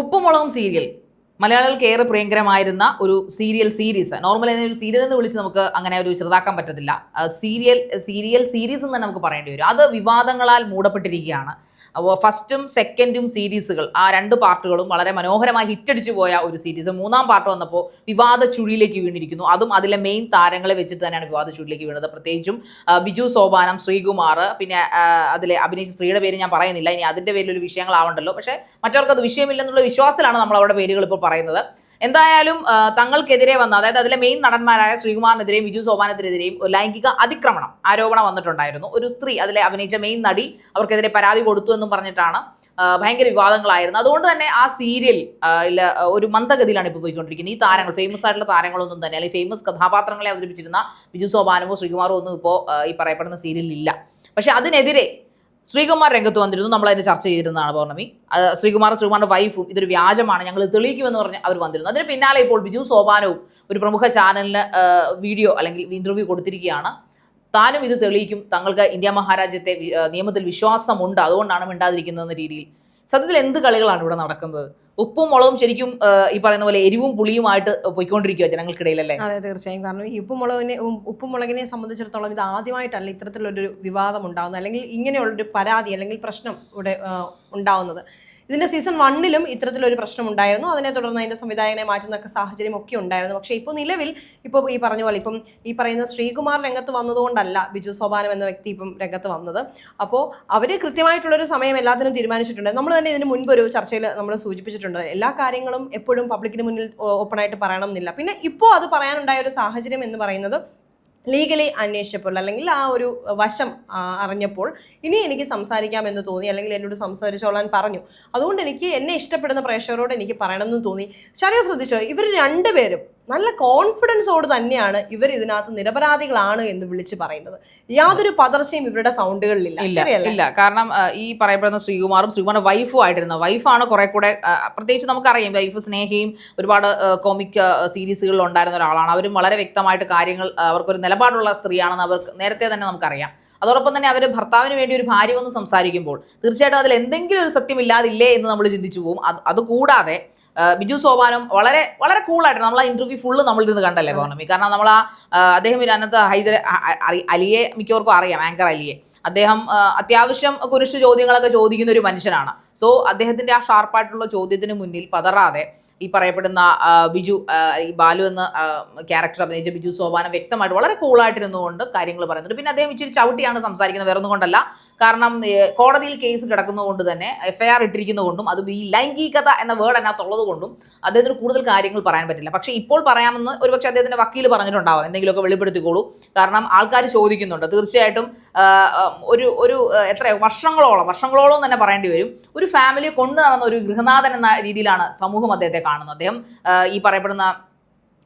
ഉപ്പുമുളകും serial. മലയാളികൾക്ക് ഏറെ പ്രിയങ്കരമായിരുന്ന ഒരു സീരിയൽ സീരീസ്. നോർമൽ ഒരു സീരിയൽ എന്ന് വിളിച്ച് നമുക്ക് അങ്ങനെ ഒരു ചെറുതാക്കാൻ പറ്റത്തില്ല. സീരിയൽ സീരിയൽ സീരീസ് എന്ന് തന്നെ നമുക്ക് പറയേണ്ടി വരും. അത് വിവാദങ്ങളാൽ മൂടപ്പെട്ടിരിക്കുകയാണ്. ഫസ്റ്റും സെക്കൻഡും സീരീസുകൾ ആ രണ്ട് പാർട്ടുകളും വളരെ മനോഹരമായി ഹിറ്റടിച്ചു പോയ ഒരു സീരീസ് മൂന്നാം പാർട്ട് വന്നപ്പോൾ വിവാദ ചുഴിയിലേക്ക് വീണിരിക്കുന്നു. അതും അതിലെ മെയിൻ താരങ്ങളെ വെച്ചിട്ട് തന്നെയാണ് വിവാദ ചുഴിയിലേക്ക് വീണത്. പ്രത്യേകിച്ചും ബിജു സോപാനം ശ്രീകുമാർ പിന്നെ അതിലെ അഭിനയിച്ച സ്ത്രീയുടെ പേര് ഞാൻ പറയുന്നില്ല. ഇനി അതിന്റെ പേരിൽ ഒരു വിഷയങ്ങളാവണ്ടല്ലോ. പക്ഷേ മറ്റവർക്ക് അത് വിഷയമില്ലെന്നുള്ള വിശ്വാസത്തിലാണ് നമ്മൾ അവരുടെ പേരുകൾ ഇപ്പോൾ പറയുന്നത്. എന്തായാലും തങ്ങൾക്കെതിരെ വന്ന അതായത് അതിലെ മെയിൻ നടന്മാരായ ശ്രീകുമാറിനെതിരെയും വിജു സോപാനത്തിനെതിരെയും ഒരു ലൈംഗിക അതിക്രമണം ആരോപണം വന്നിട്ടുണ്ടായിരുന്നു. ഒരു സ്ത്രീ അതിലെ അഭിനയിച്ച മെയിൻ നടി അവർക്കെതിരെ പരാതി കൊടുത്തു എന്നും പറഞ്ഞിട്ടാണ് ഭയങ്കര വിവാദങ്ങളായിരുന്നു. അതുകൊണ്ട് തന്നെ ആ സീരിയൽ ഒരു മന്ദഗതിയിലാണ് ഇപ്പോൾ പോയിക്കൊണ്ടിരിക്കുന്നത്. ഈ താരങ്ങൾ ഫേമസ് ആയിട്ടുള്ള താരങ്ങളൊന്നും തന്നെ അല്ലെങ്കിൽ ഫേമസ് കഥാപാത്രങ്ങളെ അവതരിപ്പിച്ചിരുന്ന വിജു സോപാനമോ ശ്രീകുമാറോ ഒന്നും ഇപ്പോൾ ഈ പറയപ്പെടുന്ന സീരിയലിൽ ഇല്ല. പക്ഷെ അതിനെതിരെ ശ്രീകുമാർ രംഗത്ത് വന്നിരുന്നു. നമ്മൾ അതിന് ചർച്ച ചെയ്തിരുന്നതാണ് പൗർണമി. ശ്രീകുമാർ ശ്രീകുമാറിന്റെ വൈഫും ഇതൊരു വ്യാജമാണ്. ഞങ്ങൾ തെളിയിക്കുമെന്ന് പറഞ്ഞ് അവർ വന്നിരുന്നു. അതിന് പിന്നാലെ ഇപ്പോൾ ബിജു സോപാനവും ഒരു പ്രമുഖ ചാനലിന് വീഡിയോ അല്ലെങ്കിൽ ഇന്റർവ്യൂ കൊടുത്തിരിക്കുകയാണ്. താനും ഇത് തെളിയിക്കും. തങ്ങൾക്ക് ഇന്ത്യ മഹാരാജ്യത്തെ നിയമത്തിൽ വിശ്വാസമുണ്ട്. അതുകൊണ്ടാണ് മിണ്ടാതിരിക്കുന്നതെന്ന രീതിയിൽ. സത്യത്തിൽ എന്ത് കളികളാണ് ഇവിടെ നടക്കുന്നത്? ഉപ്പും മുളകും ശരിക്കും ഈ പറയുന്ന പോലെ എരിവും പുളിയുമായിട്ട് പോയിക്കൊണ്ടിരിക്കുക ജനങ്ങൾക്കിടയിലല്ലേ? അതെ തീർച്ചയായും. കാരണം ഈ ഉപ്പും മുളകിനെ ഉപ്പും മുളകിനെ സംബന്ധിച്ചിടത്തോളം ഇത് ആദ്യമായിട്ടല്ല ഇത്തരത്തിലുള്ളൊരു വിവാദം ഉണ്ടാകുന്നത് അല്ലെങ്കിൽ ഇങ്ങനെയുള്ളൊരു പരാതി അല്ലെങ്കിൽ പ്രശ്നം ഇവിടെ ഉണ്ടാവുന്നത്. ഇതിന്റെ സീസൺ വണ്ണിലും ഇത്തരത്തിലൊരു പ്രശ്നം ഉണ്ടായിരുന്നു അതിനെ തുടർന്ന് അതിന്റെ സംവിധായകനെ മാറ്റുന്നൊക്കെ സാഹചര്യം ഒക്കെ ഉണ്ടായിരുന്നു. പക്ഷേ ഇപ്പോൾ നിലവിൽ ഇപ്പോൾ ഈ പറഞ്ഞ പോലെ ഇപ്പം ഈ പറയുന്ന ശ്രീകുമാർ രംഗത്ത് വന്നതുകൊണ്ടല്ല ബിജു സോപാനം എന്ന വ്യക്തി ഇപ്പം രംഗത്ത് വന്നത്. അപ്പോൾ അവർ കൃത്യമായിട്ടുള്ളൊരു സമയം എല്ലാത്തിനും തീരുമാനിച്ചിട്ടുണ്ട്. നമ്മൾ തന്നെ ഇതിന് മുൻപ് ഒരു ചർച്ചയിൽ നമ്മൾ സൂചിപ്പിച്ചിട്ടുണ്ട്. എല്ലാ കാര്യങ്ങളും എപ്പോഴും പബ്ലിക്കിന് മുന്നിൽ ഓപ്പണായിട്ട് പറയണം എന്നില്ല. പിന്നെ ഇപ്പോൾ അത് പറയാനുണ്ടായ ഒരു സാഹചര്യം എന്ന് പറയുന്നത് ലീഗലി അന്വേഷിച്ചപ്പോൾ അല്ലെങ്കിൽ ആ ഒരു വശം അറിഞ്ഞപ്പോൾ ഇനി എനിക്ക് സംസാരിക്കാമെന്ന് തോന്നി അല്ലെങ്കിൽ എന്നോട് സംസാരിച്ചോളാൻ പറഞ്ഞു. അതുകൊണ്ട് എനിക്ക് എന്നെ ഇഷ്ടപ്പെടുന്ന പ്രേക്ഷകരോട് എനിക്ക് പറയണമെന്ന് തോന്നി. ശരിയാ ശ്രദ്ധിച്ചോ? ഇവർ രണ്ടുപേരും നല്ല കോൺഫിഡൻസോട് തന്നെയാണ് ഇവർ ഇതിനകത്ത് നിരപരാധികളാണ് എന്ന് വിളിച്ച് പറയുന്നത്. യാതൊരു പതർച്ചയും ഇവരുടെ സൗണ്ടുകളിലില്ല. ഇല്ല കാരണം ഈ പറയപ്പെടുന്ന ശ്രീകുമാറും ശ്രീകുമാറിന്റെ വൈഫും ആയിട്ടിരുന്ന. വൈഫാണ് കുറെ കൂടെ പ്രത്യേകിച്ച് നമുക്കറിയാം വൈഫ് സ്നേഹയും ഒരുപാട് കോമിക് സീരീസുകളിൽ ഉണ്ടായിരുന്ന ഒരാളാണ്. അവരും വളരെ വ്യക്തമായിട്ട് കാര്യങ്ങൾ അവർക്കൊരു നിലപാടുള്ള സ്ത്രീയാണെന്ന് അവർക്ക് നേരത്തെ തന്നെ നമുക്കറിയാം. അതോടൊപ്പം തന്നെ അവർ ഭർത്താവിന് വേണ്ടി ഒരു ഭാര്യ വന്ന് സംസാരിക്കുമ്പോൾ തീർച്ചയായിട്ടും അതിൽ എന്തെങ്കിലും ഒരു സത്യം ഇല്ലാതില്ലേ എന്ന് നമ്മൾ ചിന്തിച്ചു പോകും അത് അതുകൂടാതെ ബിജു സോപാനും വളരെ വളരെ കൂളായിട്ട് നമ്മൾ ആ ഇന്റർവ്യൂ ഫുള്ള് നമ്മളിരുന്ന് കണ്ടല്ലേ പൗർണമി? കാരണം നമ്മൾ ആ അദ്ദേഹം ഇതിനകത്ത് ഹൈദര അലിയെ മിക്കവർക്കും അറിയാം ആങ്കർ അലിയെ. അദ്ദേഹം അത്യാവശ്യം കുനിഷ്ഠ ചോദ്യങ്ങളൊക്കെ ചോദിക്കുന്ന ഒരു മനുഷ്യനാണ്. സോ അദ്ദേഹത്തിന്റെ ആ ഷാർപ്പായിട്ടുള്ള ചോദ്യത്തിന് മുന്നിൽ പതറാതെ ഈ പറയപ്പെടുന്ന ബിജു ഈ ബാലു എന്ന ക്യാരക്ടർ അഭിനയിച്ച ബിജു സോപാനം വ്യക്തമായിട്ട് വളരെ കൂളായിട്ടിരുന്നുകൊണ്ട് കാര്യങ്ങൾ പറയുന്നുണ്ട്. പിന്നെ അദ്ദേഹം ഇച്ചിരി ചവിട്ടിയാണ് സംസാരിക്കുന്നത് വേറെ ഒന്നും കൊണ്ടല്ല കാരണം കോടതിയിൽ കേസ് കിടക്കുന്നതുകൊണ്ട് തന്നെ എഫ്ഐആർ ഇട്ടിരിക്കുന്നതുകൊണ്ടും അതും ഈ ലൈംഗികത എന്ന വേർഡ് അതിനകത്തുള്ളത് കൊണ്ടും അദ്ദേഹത്തിന് കൂടുതൽ കാര്യങ്ങൾ പറയാൻ പറ്റില്ല. പക്ഷേ ഇപ്പോൾ പറയാമെന്ന് ഒരുപക്ഷെ അദ്ദേഹത്തിന്റെ വക്കീൽ പറഞ്ഞിട്ടുണ്ടാവും. എന്തെങ്കിലുമൊക്കെ വെളിപ്പെടുത്തിക്കോളൂ. കാരണം ആൾക്കാർ ചോദിക്കുന്നുണ്ട്. തീർച്ചയായിട്ടും ഒരു ഒരു എത്ര വർഷങ്ങളോളം വർഷങ്ങളോളം തന്നെ പറയേണ്ടി വരും. ഒരു ഫാമിലിയെ കൊണ്ടു നടന്ന ഒരു ഗൃഹനാഥൻ എന്ന രീതിയിലാണ് സമൂഹം അദ്ദേഹത്തെ കാണുന്നത്. അദ്ദേഹം ഈ പറയപ്പെടുന്ന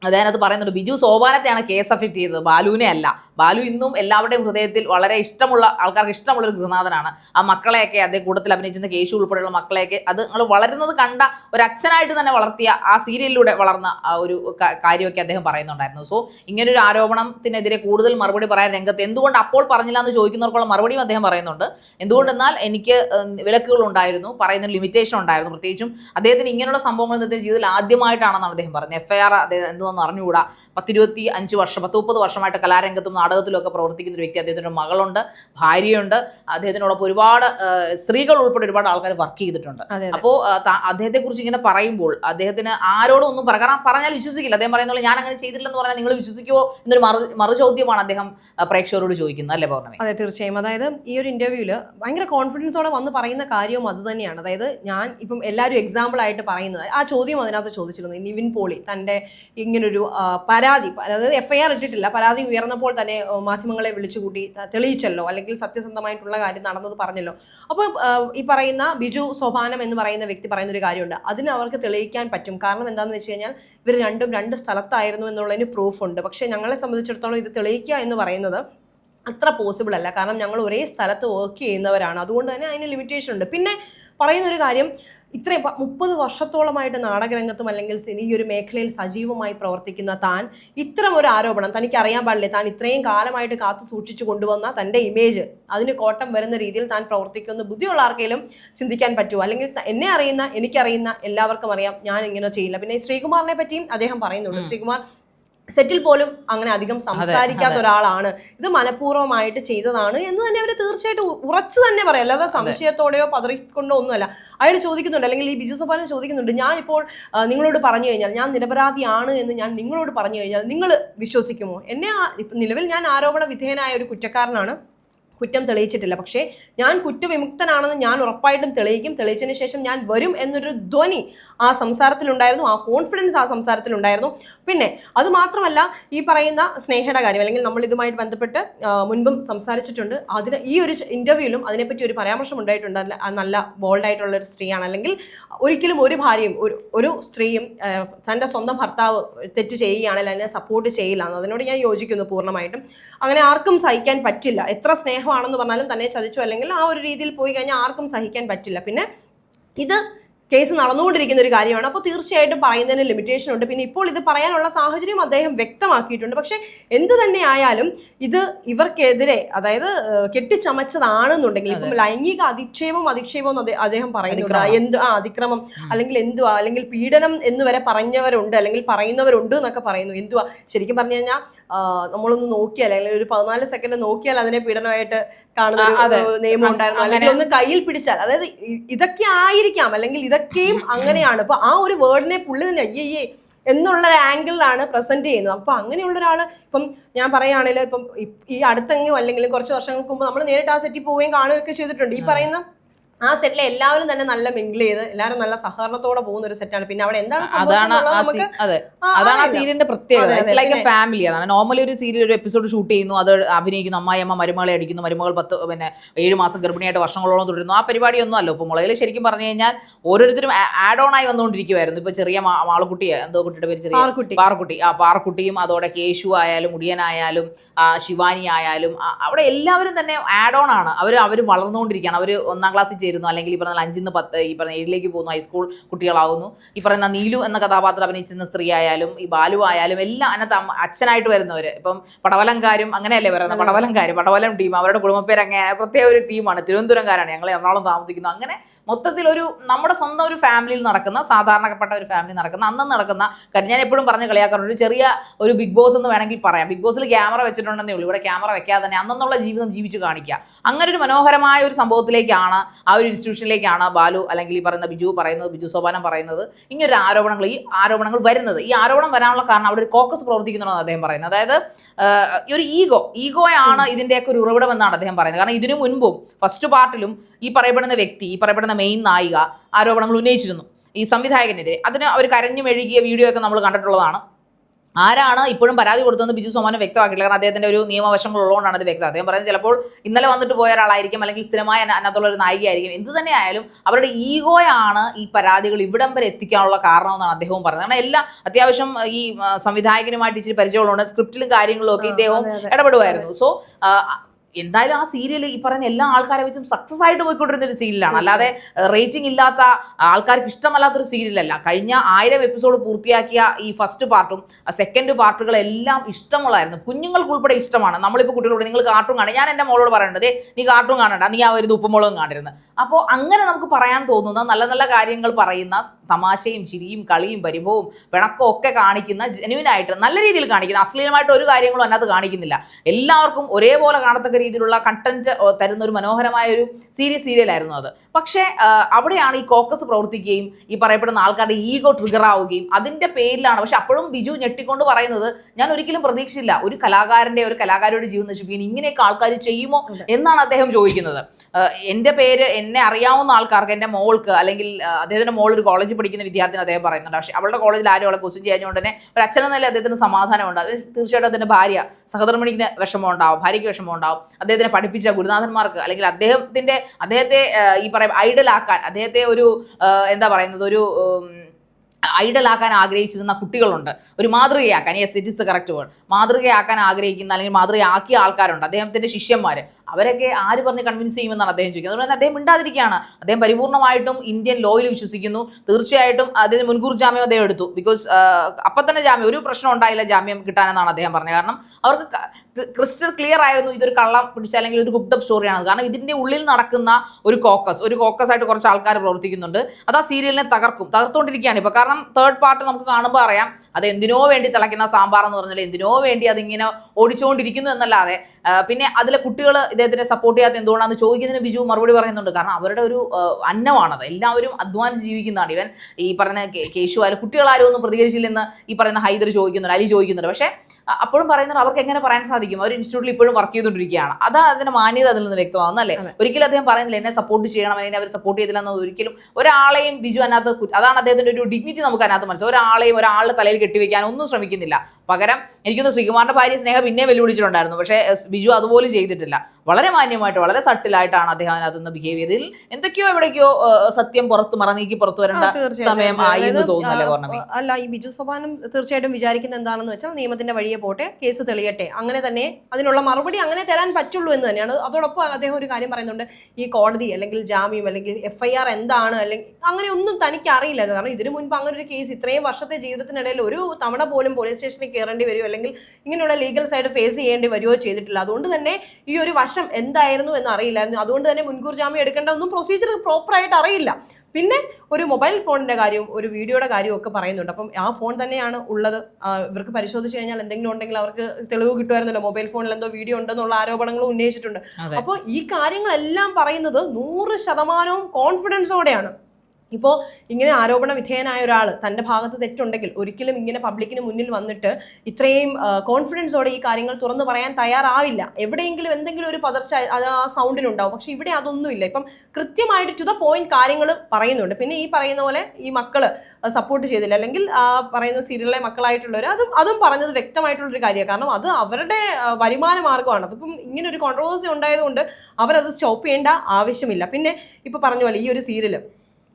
അദ്ദേഹത്ത് പറയുന്നുണ്ട് ബിജു സോപാനത്തെയാണ് കേസ് അഫക്ട് ചെയ്തത്. ബാലുവിനെ അല്ല. ബാലു ഇന്നും എല്ലാവരുടെയും ഹൃദയത്തിൽ വളരെ ഇഷ്ടമുള്ള ആൾക്കാർക്ക് ഇഷ്ടമുള്ള ഒരു ഗൃഹനാഥനാണ്. ആ മക്കളെയൊക്കെ അദ്ദേഹം കൂട്ടത്തിൽ അഭിനയിച്ചിരുന്ന കേശു ഉൾപ്പെടെയുള്ള മക്കളെയൊക്കെ അത് നിങ്ങൾ വളരുന്നത് കണ്ട ഒരു അച്ഛനായിട്ട് തന്നെ വളർത്തിയ ആ സീരിയലിലൂടെ വളർന്ന ആ ഒരു കാര്യമൊക്കെ അദ്ദേഹം പറയുന്നുണ്ടായിരുന്നു. സോ ഇങ്ങനൊരു ആരോപണത്തിനെതിരെ കൂടുതൽ മറുപടി പറയാൻ രംഗത്ത് എന്തുകൊണ്ട് അപ്പോൾ പറഞ്ഞില്ല എന്ന് ചോദിക്കുന്നവർക്കുള്ള മറുപടിയും അദ്ദേഹം പറയുന്നുണ്ട്. എന്തുകൊണ്ടെന്നാൽ എനിക്ക് വിലക്കുകൾ ഉണ്ടായിരുന്നു പറയുന്ന ലിമിറ്റേഷൻ ഉണ്ടായിരുന്നു. പ്രത്യേകിച്ചും അദ്ദേഹത്തിന് ഇങ്ങനെയുള്ള സംഭവങ്ങൾ അദ്ദേഹത്തിന്റെ ജീവിതത്തിൽ ആദ്യമായിട്ടാണെന്നാണ് അദ്ദേഹം പറയുന്നത്. എഫ് ഐ ആർ അദ്ദേഹം എന്തുവെന്ന് അറിഞ്ഞുകൂടാ? പത്തിരുപത്തി അഞ്ച് വർഷം പത്ത് മുപ്പത് വർഷമായിട്ട് കലാരംഗത്തും ഒക്കെ പ്രവർത്തിക്കുന്ന ഒരു വ്യക്തി അദ്ദേഹത്തിന്റെ മകളുണ്ട് ഭാര്യയുണ്ട്. അദ്ദേഹത്തിനോടൊപ്പം ഒരുപാട് സ്ത്രീകൾ ഉൾപ്പെടെ ഒരുപാട് ആൾക്കാർ വർക്ക് ചെയ്തിട്ടുണ്ട്. അപ്പോൾ അദ്ദേഹത്തെക്കുറിച്ച് ഇങ്ങനെ പറയുമ്പോൾ അദ്ദേഹത്തിന് ആരോടും ഒന്നും പറയാം കാരണം പറഞ്ഞാൽ വിശ്വസിക്കില്ല. അദ്ദേഹം പറയുന്നത് ഞാൻ അങ്ങനെ ചെയ്തിട്ടില്ലെന്ന് പറഞ്ഞാൽ നിങ്ങൾ വിശ്വസിക്കുമോ എന്നൊരു മറു മറു ചോദ്യമാണ് അദ്ദേഹം പ്രേക്ഷകരോട് ചോദിക്കുന്നത്. അല്ലേ പൗർണമി? അതെ തീർച്ചയായും. അതായത് ഈ ഒരു ഇന്റർവ്യൂവിൽ ഭയങ്കര കോൺഫിഡൻസോടെ വന്ന് പറയുന്ന കാര്യവും അത് തന്നെയാണ്. അതായത് ഞാൻ ഇപ്പം എല്ലാവരും എക്സാമ്പിൾ ആയിട്ട് പറയുന്നത് ആ ചോദ്യം അതിനകത്ത് ചോദിച്ചിരുന്നു. നിവിൻ പോളി തന്റെ ഇങ്ങനൊരു പരാതി അതായത് എഫ്ഐആർ ഇട്ടിട്ടില്ല. പരാതി ഉയർന്നപ്പോൾ തന്നെ ആ, മാധ്യമങ്ങളെ വിളിച്ചുകൂട്ടി തെളിയിച്ചല്ലോ അല്ലെങ്കിൽ സത്യസന്ധമായിട്ടുള്ള കാര്യം നടന്നത് പറഞ്ഞല്ലോ. അപ്പോൾ ഈ പറയുന്ന ബിജു സോപാനം എന്ന് പറയുന്ന വ്യക്തി പറയുന്ന ഒരു കാര്യമുണ്ട്. അതിന് അവർക്ക് തെളിയിക്കാൻ പറ്റും. കാരണം എന്താണെന്ന് വെച്ച് കഴിഞ്ഞാൽ ഇവർ രണ്ടും രണ്ട് സ്ഥലത്തായിരുന്നു എന്നുള്ളതിന് പ്രൂഫുണ്ട് പക്ഷേ ഞങ്ങളെ സംബന്ധിച്ചിടത്തോളം ഇത് തെളിയിക്കുക എന്ന് പറയുന്നത് അത്ര പോസിബിൾ അല്ല. കാരണം ഞങ്ങൾ ഒരേ സ്ഥലത്ത് വർക്ക് ചെയ്യുന്നവരാണ്. അതുകൊണ്ട് തന്നെ അതിന് ലിമിറ്റേഷൻ ഉണ്ട്. പിന്നെ പറയുന്ന ഒരു കാര്യം ഇത്രയും മുപ്പത് വർഷത്തോളമായിട്ട് നാടകരംഗത്തും അല്ലെങ്കിൽ സിനി ഈ ഒരു മേഖലയിൽ സജീവമായി പ്രവർത്തിക്കുന്ന താൻ ഇത്തരം ഒരു ആരോപണം തനിക്ക് അറിയാൻ പാടില്ല? താൻ ഇത്രയും കാലമായിട്ട് കാത്തു സൂക്ഷിച്ചു കൊണ്ടുവന്ന തന്റെ ഇമേജ് അതിന് കോട്ടം വരുന്ന രീതിയിൽ താൻ പ്രവർത്തിക്കുന്ന ബുദ്ധിയുള്ള ആർക്കെങ്കിലും ചിന്തിക്കാൻ പറ്റുമോ? അല്ലെങ്കിൽ എന്നെ അറിയുന്ന എനിക്കറിയുന്ന എല്ലാവർക്കും അറിയാം ഞാൻ ഇങ്ങനെ ചെയ്യില്ല. പിന്നെ ശ്രീകുമാറിനെ പറ്റിയും അദ്ദേഹം പറയുന്നുണ്ട്. ശ്രീകുമാർ സെറ്റിൽ പോലും അങ്ങനെ അധികം സംസാരിക്കാത്ത ഒരാളാണ്. ഇത് മനഃപൂർവമായിട്ട് ചെയ്തതാണ് എന്ന് തന്നെ അവർ തീർച്ചയായിട്ടും ഉറച്ചു തന്നെ പറയാം. അല്ലാതെ സംശയത്തോടെയോ പതറിക്കൊണ്ടോ ഒന്നുമല്ല. അയാൾ ചോദിക്കുന്നുണ്ട് അല്ലെങ്കിൽ ഈ ബിജു സോപാലൻ ചോദിക്കുന്നുണ്ട് ഞാനിപ്പോൾ നിങ്ങളോട് പറഞ്ഞു കഴിഞ്ഞാൽ ഞാൻ നിരപരാധിയാണ് എന്ന് ഞാൻ നിങ്ങളോട് പറഞ്ഞു കഴിഞ്ഞാൽ നിങ്ങൾ വിശ്വസിക്കുമോ? എന്നെ നിലവിൽ ഞാൻ ആരോപണ വിധേയനായ ഒരു കുറ്റക്കാരനാണ്. കുറ്റം തെളിയിച്ചിട്ടില്ല. പക്ഷേ ഞാൻ കുറ്റവിമുക്തനാണെന്ന് ഞാൻ ഉറപ്പായിട്ടും തെളിയിക്കും. തെളിയിച്ചതിന് ശേഷം ഞാൻ വരും എന്നൊരു ധ്വനി ആ സംസാരത്തിലുണ്ടായിരുന്നു. ആ കോൺഫിഡൻസ് ആ സംസാരത്തിലുണ്ടായിരുന്നു. പിന്നെ അതുമാത്രമല്ല ഈ പറയുന്ന സ്നേഹയുടെ കാര്യം അല്ലെങ്കിൽ നമ്മൾ ഇതുമായിട്ട് ബന്ധപ്പെട്ട് മുൻപും സംസാരിച്ചിട്ടുണ്ട്. അതിന് ഈ ഒരു ഇന്റർവ്യൂവിലും അതിനെപ്പറ്റി ഒരു പരാമർശം ഉണ്ടായിട്ടുണ്ട്. നല്ല ബോൾഡായിട്ടുള്ള ഒരു സ്ത്രീയാണ്. അല്ലെങ്കിൽ ഒരിക്കലും ഒരു ഭാര്യയും ഒരു ഒരു സ്ത്രീയും തന്റെ സ്വന്തം ഭർത്താവ് തെറ്റ് ചെയ്യുകയാണെങ്കിൽ അതിനെ സപ്പോർട്ട് ചെയ്യില്ല അതിനോട് ഞാൻ യോജിക്കുന്നു പൂർണമായിട്ടും. അങ്ങനെ ആർക്കും സഹിക്കാൻ പറ്റില്ല. എത്ര സ്നേഹമാണെന്ന് പറഞ്ഞാലും തന്നെ ചതിച്ചു അല്ലെങ്കിൽ ആ ഒരു രീതിയിൽ പോയി കഴിഞ്ഞാൽ ആർക്കും സഹിക്കാൻ പറ്റില്ല. പിന്നെ ഇത് കേസ് നടന്നുകൊണ്ടിരിക്കുന്ന ഒരു കാര്യമാണ്. അപ്പോൾ തീർച്ചയായിട്ടും പറയുന്നതിന് ലിമിറ്റേഷൻ ഉണ്ട്. പിന്നെ ഇപ്പോൾ ഇത് പറയാനുള്ള സാഹചര്യം അദ്ദേഹം വ്യക്തമാക്കിയിട്ടുണ്ട്. പക്ഷേ എന്ത് തന്നെ ആയാലും ഇത് ഇവർക്കെതിരെ അതായത് കെട്ടിച്ചമച്ചതാണെന്നുണ്ടെങ്കിൽ ഇപ്പം ലൈംഗിക അധിക്ഷേപം അധിക്ഷേപം എന്ന് അദ്ദേഹം പറയുന്നുണ്ട്. എന്ത് ആ അതിക്രമം അല്ലെങ്കിൽ എന്തുവാ അല്ലെങ്കിൽ പീഡനം എന്ന് വരെ പറഞ്ഞവരുണ്ട് അല്ലെങ്കിൽ പറയുന്നവരുണ്ട് എന്നൊക്കെ പറയുന്നു. എന്തുവാ? ശരിക്കും പറഞ്ഞു കഴിഞ്ഞാൽ നമ്മളൊന്ന് നോക്കിയാൽ അല്ലെങ്കിൽ ഒരു പതിനാല് സെക്കൻഡ് നോക്കിയാൽ അതിനെ പീഡനമായിട്ട് കാണുന്ന നിയമം ഉണ്ടായിരുന്നു. അല്ലെങ്കിൽ ഒന്ന് കയ്യിൽ പിടിച്ചാൽ അതായത് ഇതൊക്കെ ആയിരിക്കാം. അല്ലെങ്കിൽ ഇതൊക്കെയും അങ്ങനെയാണ്. അപ്പൊ ആ ഒരു വേർഡിനെ പുള്ളി തന്നെ അയ്യേ എന്നുള്ള ഒരു ആംഗിളിലാണ് പ്രസന്റ് ചെയ്യുന്നത്. അപ്പൊ അങ്ങനെയുള്ള ഒരാൾ ഇപ്പം ഞാൻ പറയുകയാണെങ്കിൽ ഇപ്പം ഈ അടുത്തെങ്കിലും അല്ലെങ്കിൽ കുറച്ച് വർഷങ്ങൾക്ക് മുമ്പ് നമ്മൾ നേരിട്ട് ആ സെറ്റിൽ പോവുകയും കാണുകയൊക്കെ ചെയ്തിട്ടുണ്ട്. ഈ പറയുന്ന ആ സെറ്റിലെ എല്ലാവരും തന്നെ നല്ല മിങ്കിൾ ചെയ്ത് എല്ലാവരും നല്ല സഹകരണത്തോടെ പോകുന്ന ഒരു സെറ്റാണ് പിന്നെ അവിടെ എന്താണ് അതാണ് അതാണ് ആ. സീരിയലിന്റെ പ്രത്യേകത. ഇറ്റ്സ് ലൈക്ക് എ ഫാമിലി അതാണ്. നോർമലി ഒരു സീരിയൽ ഒരു എപ്പിസോഡ് ഷൂട്ട് ചെയ്യുന്നു അത് അഭിനയിക്കുന്നു അമ്മായിയമ്മ മരുമകളെ അടിക്കുന്നു മരുമകൾ പത്ത് പിന്നെ ഏഴ് മാസം ഗർഭിണിയായിട്ട് വർഷങ്ങളോളം തുടരുന്നു. ആ പരിപാടിയൊന്നും അല്ല. ഇപ്പോൾ മുളയിൽ ശരിക്കും പറഞ്ഞു കഴിഞ്ഞാൽ ഓരോരുത്തരും ആഡ് ഓൺ ആയി വന്നുകൊണ്ടിരിക്കുവായിരുന്നു. ഇപ്പൊ ചെറിയ മാളക്കുട്ടി മാളുകുട്ടിയെ എന്തോ കുട്ടിയുടെ പേര് ചെറിയ പാർക്കുട്ടി പാറക്കുട്ടി. ആ പാറക്കുട്ടിയും അതോടെ കേശു ആയാലും മുടിയനായാലും ശിവാനി ആയാലും അവിടെ എല്ലാവരും തന്നെ ആഡ് ഓൺ ആണ്. അവർ അവർ വളർന്നുകൊണ്ടിരിക്കുകയാണ്. അവർ ഒന്നാം ക്ലാസ്സിൽ ചേരുന്നു അല്ലെങ്കിൽ ഈ പറഞ്ഞ അഞ്ചിന്ന് പത്ത് ഈ പറഞ്ഞ ഏഴിലേക്ക് പോകുന്നു ഹൈസ്കൂൾ കുട്ടികളാകുന്നു ഈ പറയുന്ന നീലു എന്ന കഥാപാത്രം അഭിനയിച്ചിരുന്ന സ്ത്രീ ആയാലും ഈ ബാലു ആയാലും എല്ലാം അതിനകത്ത് അച്ഛനായിട്ട് വരുന്നവർ ഇപ്പം പടവലംകാരും അങ്ങനെയല്ലേ പറയുന്നത്? പടവലംകാരും പടവലം ടീം അവരുടെ കുടുംബപ്പേര് അങ്ങനെ പ്രത്യേക ഒരു ടീമാണ്. തിരുവനന്തപുരംകാരാണ്. ഞങ്ങൾ എറണാകുളം താമസിക്കുന്നു. അങ്ങനെ മൊത്തത്തിൽ ഒരു നമ്മുടെ സ്വന്തം ഒരു ഫാമിലിയിൽ നടക്കുന്ന സാധാരണപ്പെട്ട ഒരു ഫാമിലി നടക്കുന്ന അന്നും നടക്കുന്ന കാര്യം ഞാൻ എപ്പോഴും പറഞ്ഞ് കളിയാക്കാറുണ്ട്. ഒരു ചെറിയ ഒരു ബിഗ് ബോസ് എന്ന് വേണമെങ്കിൽ പറയാം. ബിഗ് ബോസിൽ ക്യാമറ വെച്ചിട്ടുണ്ടെന്നേ ഉള്ളൂ. ഇവിടെ ക്യാമറ വെക്കാതെ തന്നെ അന്നുള്ള ജീവിതം ജീവിച്ചു കാണിക്കുക. അങ്ങനെ ഒരു മനോഹരമായ ഒരു സംഭവത്തിലേക്കാണ് ആ ഒരു ഇൻസ്റ്റിറ്റ്യൂഷനിലേക്കാണ് ബാലു അല്ലെങ്കിൽ ഈ പറയുന്ന ബിജു പറയുന്നത് ബിജു സോപാനം പറയുന്നത്. ഇങ്ങനൊരു ആരോപണങ്ങൾ ഈ ആരോപണങ്ങൾ വരുന്നത്. ഈ ആരോപണം വരാനുള്ള കാരണം അവിടെ ഒരു കോക്കസ് പ്രവർത്തിക്കുന്നുണ്ടെന്ന് അദ്ദേഹം പറയുന്നത്. അതായത് ഒരു ഈഗോ ഈഗോയാണ് ഇതിന്റെയൊക്കെ ഒരു ഉറവിടമെന്നാണ് അദ്ദേഹം പറയുന്നത്. കാരണം ഇതിനു മുൻപും ഫസ്റ്റ് പാർട്ടിലും ഈ പറയപ്പെടുന്ന വ്യക്തി ഈ പറയപ്പെടുന്ന മെയിൻ നായിക ആരോപണങ്ങൾ ഉന്നയിച്ചിരുന്നു. ഈ സംവിധായകനെതിരെ. അതിന് അവർ കരഞ്ഞു മെഴുകിയ വീഡിയോ ഒക്കെ നമ്മൾ കണ്ടിട്ടുള്ളതാണ്. ആരാണ് ഇപ്പോഴും പരാതി കൊടുത്തതെന്ന് ബിജു സോമാനം വ്യക്തമാക്കിയില്ല കാരണം അദ്ദേഹത്തിന്റെ ഒരു നിയമവശങ്ങൾ ഉള്ളതുകൊണ്ടാണ് അത് വ്യക്തം അദ്ദേഹം പറയുന്നത് ചിലപ്പോൾ ഇന്നലെ വന്നിട്ട് പോയ ഒരാളായിരിക്കും അല്ലെങ്കിൽ സ്ഥിരമായ അതിനകത്തുള്ള ഒരു നായികയായിരിക്കും. എന്ത് തന്നെ ആയാലും അവരുടെ ഈഗോയാണ് ഈ പരാതികൾ ഇവിടം വരെ എത്തിക്കാനുള്ള കാരണമെന്നാണ് അദ്ദേഹവും പറയുന്നത് കാരണം എല്ലാ അത്യാവശ്യം ഈ സംവിധായകനുമായിട്ട് ഇച്ചിരി പരിചയമുള്ളതുകൊണ്ട് സ്ക്രിപ്റ്റിലും കാര്യങ്ങളിലും ഒക്കെ അതെ. ഇടപെടുമായിരുന്നു. സോ എന്തായാലും ആ സീരിയൽ ഈ പറയുന്ന എല്ലാ ആൾക്കാരെ വെച്ചും സക്സസ് ആയിട്ട് പോയിക്കൊണ്ടിരുന്ന ഒരു സീരിയലാണ് അല്ലാതെ റേറ്റിംഗ് ഇല്ലാത്ത ആൾക്കാർക്ക് ഇഷ്ടമല്ലാത്തൊരു സീരിയലല്ല കഴിഞ്ഞ ആയിരം എപ്പിസോഡ് പൂർത്തിയാക്കിയ ഈ ഫസ്റ്റ് പാർട്ടും സെക്കൻഡ് പാർട്ടുകളെല്ലാം ഇഷ്ടമുള്ളായിരുന്നു കുഞ്ഞുങ്ങൾക്ക് ഉൾപ്പെടെ ഇഷ്ടമാണ്. നമ്മളിപ്പോൾ കുട്ടികളോട് നിങ്ങൾ കാർട്ടൂൺ കാണുക ഞാൻ എന്റെ മോളോട് പറയേണ്ടത് നീ കാർട്ടൂൺ കാണണ്ട. നീ ആ ഒരു ഉപ്പുമുളകും കാണരുത് അപ്പോൾ അങ്ങനെ നമുക്ക് പറയാൻ തോന്നുന്ന നല്ല നല്ല കാര്യങ്ങൾ പറയുന്ന തമാശയും ചിരിയും കളിയും പരിഭവവും പിണക്കവും ഒക്കെ കാണിക്കുന്ന ജെനുവിനായിട്ട് നല്ല രീതിയിൽ കാണിക്കുന്ന അശ്ലീലമായിട്ട് ഒരു കാര്യങ്ങളും അതിനകത്ത് കാണിക്കുന്നില്ല. എല്ലാവർക്കും ഒരേപോലെ കാണത്തക്ക രീതിയിലുള്ള കണ്ടന്റ് തരുന്ന ഒരു മനോഹരമായ ഒരു സീരീസ് സീരിയലായിരുന്നു അത്. പക്ഷേ അവിടെയാണ് ഈ കോക്കസ് പ്രവർത്തിക്കുകയും ഈ പറയപ്പെടുന്ന ആൾക്കാരുടെ ഈഗോ ട്രിഗർ ആവുകയും അതിന്റെ പേരിലാണ്. പക്ഷെ അപ്പോഴും ബിജു ഞെട്ടിക്കൊണ്ട് പറയുന്നത് ഞാൻ ഒരിക്കലും പ്രതീക്ഷിച്ചില്ല. ഒരു കലാകാരന്റെ ഒരു കലാകാരിയുടെ ജീവൻ നശിപ്പിക്കാൻ ഇങ്ങനെയൊക്കെ ആൾക്കാർ ചെയ്യുമോ? എന്നാണ് അദ്ദേഹം ചോദിക്കുന്നത്. എന്റെ എന്റെ പേര് എന്നെ അറിയാവുന്ന ആൾക്കാർക്ക് എന്റെ മോൾക്ക് അല്ലെങ്കിൽ അദ്ദേഹത്തിന്റെ മോൾ ഒരു കോളേജിൽ പഠിക്കുന്ന വിദ്യാർത്ഥിനെ അദ്ദേഹം പറയുന്നുണ്ട്. പക്ഷെ അവളുടെ കോളേജിൽ ആരും അവളെ ക്വസ്റ്റ്യൻ ചെയ്യാഞ്ഞുകൊണ്ട് തന്നെ ഒരു അച്ഛനെന്നല്ലേ നില അദ്ദേഹത്തിന് സമാധാനമുണ്ട്. തീർച്ചയായിട്ടും അദ്ദേഹത്തിന്റെ ഭാര്യ സഹധർമ്മിണിക്ക് വിഷമം ഉണ്ടാവും ഭാര്യയ്ക്ക് വിഷമം ഉണ്ടാവും അദ്ദേഹത്തിനെ പഠിപ്പിച്ച ഗുരുനാഥന്മാർക്ക് അല്ലെങ്കിൽ അദ്ദേഹത്തിന്റെ അദ്ദേഹത്തെ ഈ പറയും ഐഡലാക്കാൻ അദ്ദേഹത്തെ ഒരു എന്താ പറയുന്നത് ഒരു ഐഡലാക്കാൻ ആഗ്രഹിച്ചിരുന്ന കുട്ടികളുണ്ട്. ഒരു മാതൃകയാക്കാൻ yes it is the correct word മാതൃകയാക്കാൻ ആഗ്രഹിക്കുന്ന അല്ലെങ്കിൽ മാതൃകയാക്കിയ ആൾക്കാരുണ്ട്. അദ്ദേഹത്തിന്റെ ശിഷ്യന്മാർ അവരൊക്കെ ആര് പറഞ്ഞ് കൺവിൻസ് ചെയ്യുമെന്നാണ് അദ്ദേഹം ചോദിക്കുന്നത്. അതുകൊണ്ട് തന്നെ അദ്ദേഹം മിണ്ടാതിരിക്കുകയാണ്. അദ്ദേഹം പരിപൂർണമായിട്ടും ഇന്ത്യൻ ലോയിൽ വിശ്വസിക്കുന്നു. തീർച്ചയായിട്ടും അദ്ദേഹം മുൻകൂർ ജാമ്യം അദ്ദേഹം എടുത്തു. ബിക്കോസ് അപ്പം തന്നെ ജാമ്യം ഒരു പ്രശ്നം ഉണ്ടായില്ല ജാമ്യം കിട്ടാനെന്നാണ് അദ്ദേഹം പറഞ്ഞത്. കാരണം അവർക്ക് ക്രിസ്റ്റൽ ക്ലിയർ ആയിരുന്നു ഇതൊരു കള്ളം പിടിച്ച അല്ലെങ്കിൽ ഒരു ഗുപ്ത സ്റ്റോറിയാണ് കാരണം ഇതിന്റെ ഉള്ളിൽ നടക്കുന്ന ഒരു കോക്കസ് ഒരു കോക്കസ് ആയിട്ട് കുറച്ച് ആൾക്കാർ പ്രവർത്തിക്കുന്നുണ്ട്. അത് ആ സീരിയലിനെ തകർക്കും തകർത്തുകൊണ്ടിരിക്കുകയാണ് ഇപ്പോൾ കാരണം തേർഡ് പാർട്ട് നമുക്ക് കാണുമ്പോൾ അറിയാം അത് എന്തിനോ വേണ്ടി തിളയ്ക്കുന്ന സാമ്പാർ എന്ന് പറഞ്ഞാൽ എന്തിനോ വേണ്ടി അതിങ്ങനെ ഓടിച്ചുകൊണ്ടിരിക്കുന്നു എന്നല്ലാതെ പിന്നെ അതിലെ കുട്ടികൾ ഇദ്ദേഹത്തിനെ സപ്പോർട്ട് ചെയ്യാത്ത എന്തുകൊണ്ടാണെന്ന് ചോദിക്കുന്നതിന് ബിജു മറുപടി പറയുന്നുണ്ട്. കാരണം അവരുടെ ഒരു അന്നമാണത്. എല്ലാവരും അധ്വാനിച്ച് ജീവിക്കുന്നതാണ്. ഇവൻ ഈ പറയുന്ന കേശു ആയാലും കുട്ടികളാരും ഒന്നും പ്രതികരിച്ചില്ലെന്ന് ഈ പറയുന്ന ഹൈദർ ചോദിക്കുന്നുണ്ട് അലി ചോദിക്കുന്നുണ്ട്. പക്ഷേ അപ്പോഴും പറയുന്നുണ്ട് അവർക്ക് എങ്ങനെ പറയാൻ സാധിക്കും? അവർ ഇൻസ്റ്റിറ്റ്യൂട്ടിൽ ഇപ്പോഴും വർക്ക് ചെയ്തുകൊണ്ടിരിക്കുകയാണ് അതാണ് അതിന്റെ മാന്യത അതിൽ നിന്ന് അല്ലേ. ഒരിക്കലും അദ്ദേഹം പറയുന്നില്ല എന്നെ സപ്പോർട്ട് ചെയ്യണം എന്നെ അവർ സപ്പോർട്ട് ചെയ്തില്ല ചെയ്തില്ലെന്ന് ഒരിക്കലും ഒരാളെയും ബിജു അതിനകത്ത് അതാണ് അദ്ദേഹത്തിന്റെ ഒരു ഡിഗ്നിറ്റി നമുക്ക് അതിനകത്ത് മനസ്സിലാവും ഒരാളെയും ഒരാളുടെ തലയിൽ കെട്ടിവെക്കാൻ ഒന്നും ശ്രമിക്കുന്നില്ല. പകരം എനിക്കൊന്ന് ശ്രീകുമാറിന്റെ ഭാര്യ സ്നേഹ പിന്നെ വെല്ലുവിളിച്ചിട്ടുണ്ടായിരുന്നു. പക്ഷേ ബിജു അതുപോലെ ചെയ്തിട്ടില്ല. വളരെ മാന്യമായിട്ട് വളരെ സട്ടിലായിട്ടാണ് അദ്ദേഹം അതിനകത്ത് നിന്ന് ബിഹേവ് ചെയ്തതിൽ എന്തൊക്കെയോ എവിടേക്കോ സത്യം പുറത്ത് മറനീക്കി പുറത്തു വരേണ്ട സമയം ആയി എന്ന് തോന്നുന്നു തോന്നുന്നല്ലേ അല്ല ഈ ബിജു സോപാനം തീർച്ചയായിട്ടും വിചാരിക്കുന്നത് എന്താണെന്ന് വെച്ചാൽ നിയമത്തിന്റെ വഴിയെ പോട്ടെ കേസ് തെളിയട്ടെ അങ്ങനെ തന്നെ അതിനുള്ള മറുപടി അങ്ങനെ തരാൻ പറ്റുള്ളൂ എന്ന് തന്നെയാണ്. അതോടൊപ്പം അദ്ദേഹം ഒരു കാര്യം പറയുന്നുണ്ട് ഈ കോടതി അല്ലെങ്കിൽ ജാമ്യം അല്ലെങ്കിൽ എഫ് ഐ ആർ എന്താണ് അല്ലെങ്കിൽ അങ്ങനെ ഒന്നും തനിക്ക് അറിയില്ല കാരണം ഇതിനു മുൻപ് അങ്ങനെ ഒരു കേസ് ഇത്രയും വർഷത്തെ ജീവിതത്തിനിടയിൽ ഒരു തവണ പോലും പോലീസ് സ്റ്റേഷനിൽ കയറേണ്ടി വരുമോ അല്ലെങ്കിൽ ഇങ്ങനെയുള്ള ലീഗൽ സൈഡ് ഫേസ് ചെയ്യേണ്ടി വരുമോ ചെയ്തിട്ടില്ല. അതുകൊണ്ട് തന്നെ ഈ ഒരു വശം എന്തായിരുന്നു എന്ന് അറിയില്ലായിരുന്നു. അതുകൊണ്ട് തന്നെ മുൻകൂർ ജാമ്യം എടുക്കേണ്ട ഒന്നും പ്രൊസീജിയർ പ്രോപ്പറായിട്ട് അറിയില്ല. പിന്നെ ഒരു മൊബൈൽ ഫോണിന്റെ കാര്യവും ഒരു വീഡിയോയുടെ കാര്യവും ഒക്കെ പറയുന്നുണ്ട്. അപ്പം ആ ഫോൺ തന്നെയാണ് ഉള്ളത്. ഇവർക്ക് പരിശോധിച്ച് കഴിഞ്ഞാൽ എന്തെങ്കിലും ഉണ്ടെങ്കിൽ അവർക്ക് തെളിവ് കിട്ടുമായിരുന്നല്ലോ. മൊബൈൽ ഫോണിൽ എന്തോ വീഡിയോ ഉണ്ടെന്നുള്ള ആരോപണങ്ങളും ഉന്നയിച്ചിട്ടുണ്ട്. അപ്പോൾ ഈ കാര്യങ്ങളെല്ലാം പറയുന്നത് നൂറ് ശതമാനവും കോൺഫിഡൻസോടെയാണ് ഇപ്പോൾ ഇങ്ങനെ ആരോപണ വിധേയനായ ഒരാൾ തന്റെ ഭാഗത്ത് തെറ്റുണ്ടെങ്കിൽ ഒരിക്കലും ഇങ്ങനെ പബ്ലിക്കിന് മുന്നിൽ വന്നിട്ട് ഇത്രയും കോൺഫിഡൻസോടെ ഈ കാര്യങ്ങൾ തുറന്നു പറയാൻ തയ്യാറാവില്ല. എവിടെയെങ്കിലും എന്തെങ്കിലും ഒരു പതർച്ച അത് ആ സൗണ്ടിനുണ്ടാവും പക്ഷെ ഇവിടെ അതൊന്നുമില്ല. ഇപ്പം കൃത്യമായിട്ട് ടു ദ പോയിന്റ് കാര്യങ്ങൾ പറയുന്നുണ്ട്. പിന്നെ ഈ പറയുന്ന പോലെ ഈ മക്കൾ സപ്പോർട്ട് ചെയ്തില്ല. അല്ലെങ്കിൽ ആ പറയുന്ന സീരിയലിലെ മക്കളായിട്ടുള്ളവർ അതും അതും പറഞ്ഞത് വ്യക്തമായിട്ടുള്ളൊരു കാര്യമാണ്. കാരണം അത് അവരുടെ വരുമാന മാർഗമാണ്. അതിപ്പം ഇങ്ങനെ ഒരു കോൺട്രവേഴ്സി ഉണ്ടായതുകൊണ്ട് അവരത് സ്റ്റോപ്പ് ചെയ്യേണ്ട ആവശ്യമില്ല. പിന്നെ ഇപ്പോൾ പറഞ്ഞ പോലെ ഈ ഒരു സീരിയൽ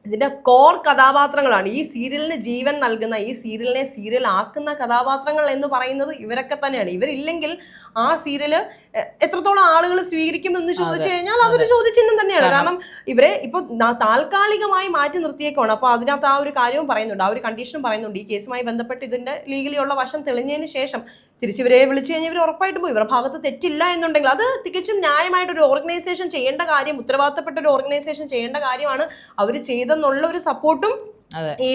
ഇതിന്റെ കോർ കഥാപാത്രങ്ങളാണ്. ഈ സീരിയലിന് ജീവൻ നൽകുന്ന ഈ സീരിയലിനെ സീരിയൽ ആക്കുന്ന കഥാപാത്രങ്ങൾ എന്ന് പറയുന്നത് ഇവരൊക്കെ തന്നെയാണ്. ഇവരില്ലെങ്കിൽ ആ സീരിയൽ എത്രത്തോളം ആളുകൾ സ്വീകരിക്കും എന്ന് ചോദിച്ചു കഴിഞ്ഞാൽ അതൊരു ചോദ്യചിഹ്നം തന്നെയാണ്. കാരണം ഇവരെ ഇപ്പൊ താൽക്കാലികമായി മാറ്റി നിർത്തിയേക്കാണ് അപ്പൊ അതിനകത്ത് ആ ഒരു കാര്യവും പറയുന്നുണ്ട്. ആ ഒരു കണ്ടീഷനും പറയുന്നുണ്ട്. ഈ കേസുമായി ബന്ധപ്പെട്ട് ഇതിന്റെ ലീഗലി ഉള്ള വശം തെളിഞ്ഞതിന് ശേഷം തിരിച്ചിവരെ വിളിച്ചു കഴിഞ്ഞാൽ ഇവർ ഉറപ്പായിട്ട് പോയി. ഇവരുടെ ഭാഗത്ത് തെറ്റില്ല എന്നുണ്ടെങ്കിൽ അത് തികച്ചും ന്യായമായിട്ട് ഒരു ഓർഗനൈസേഷൻ ചെയ്യേണ്ട കാര്യം ഉത്തരവാദിത്തപ്പെട്ട ഒരു ഓർഗനൈസേഷൻ ചെയ്യേണ്ട കാര്യമാണ്. അവർ ചെയ്തെന്നുള്ള ഒരു സപ്പോർട്ടും. ഈ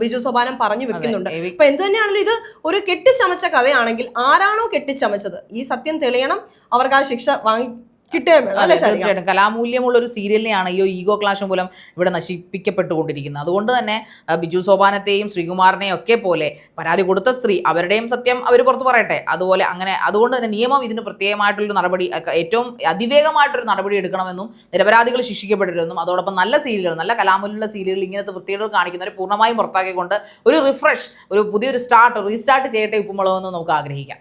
ബിജു സോപാനം പറഞ്ഞു വെക്കുന്നുണ്ട്. ഇപ്പൊ എന്ത് തന്നെയാണെങ്കിലും ഇത് ഒരു കെട്ടിച്ചമച്ച കഥയാണെങ്കിൽ ആരാണോ കെട്ടിച്ചമച്ചത്? ഈ സത്യം തെളിയണം അവർക്ക് ആ ശിക്ഷ വാങ്ങി കിട്ടുകയും വേണം. അതെ തീർച്ചയായിട്ടും. കലാമൂല്യമുള്ള ഒരു സീരിയലിനെയാണ് ഈ ഈഗോ ക്ലാഷ് മൂലം ഇവിടെ നശിപ്പിക്കപ്പെട്ടുകൊണ്ടിരിക്കുന്നത്. അതുകൊണ്ട് തന്നെ ബിജു സോപാനത്തെയും ശ്രീകുമാറിനെയും ഒക്കെ പോലെ പരാതി കൊടുത്ത സ്ത്രീ അവരുടെയും സത്യം അവർ പുറത്ത് പറയട്ടെ. അതുപോലെ അങ്ങനെ അതുകൊണ്ട് തന്നെ നിയമം ഇതിന് പ്രത്യേകമായിട്ടുള്ളൊരു നടപടി ഏറ്റവും അതിവേഗമായിട്ടൊരു നടപടി എടുക്കണമെന്നും നിരപരാധികൾ ശിക്ഷിക്കപ്പെടരുതെന്നും അതോടൊപ്പം നല്ല സീരിയലുകൾ നല്ല കലാമൂല്യമുള്ള സീരിയലുകൾ ഇങ്ങനത്തെ വൃത്തികൾ കാണിക്കുന്നവരെ പൂർണമായും പുറത്താക്കിക്കൊണ്ട് ഒരു റിഫ്രഷ് ഒരു പുതിയൊരു സ്റ്റാർട്ട് റീസ്റ്റാർട്ട് ചെയ്യട്ടെ ഉപ്പുമുളകെന്ന് നമുക്ക് ആഗ്രഹിക്കാം.